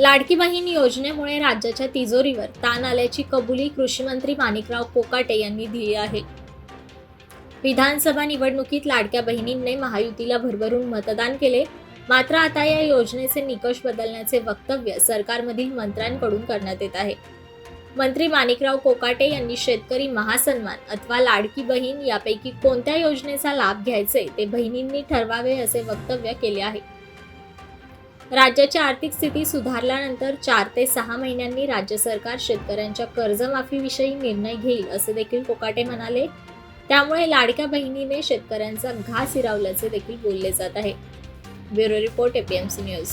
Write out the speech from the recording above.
लाडकी बहीण योजनेमुळे राज्याच्या तिजोरीवर ताण आल्याची कबुली कृषीमंत्री माणिकराव कोकाटे यांनी दिली आहे. विधानसभा निवडणुकीत लाडक्या बहिणींनी महायुतीला भरभरून मतदान केले. मात्र आता या योजनेचे निकष बदलण्याचे वक्तव्य सरकारमधील मंत्र्यांकडून करण्यात येत आहे. मंत्री माणिकराव कोकाटे यांनी शेतकरी महासन्मान अथवा लाडकी बहीण यापैकी कोणत्या योजनेचा लाभ घ्यायचे ते बहिणींनी ठरवावे असे वक्तव्य केले आहे. राज्याची आर्थिक स्थिती सुधारल्यानंतर चार ते सहा महिन्यांनी राज्य सरकार शेतकऱ्यांच्या कर्जमाफीविषयी निर्णय घेईल असे देखील कोकाटे म्हणाले. त्यामुळे लाडक्या बहिणीने शेतकऱ्यांचा घास हिरावल्याचे देखील बोलले जात आहे. Bureau report APMC news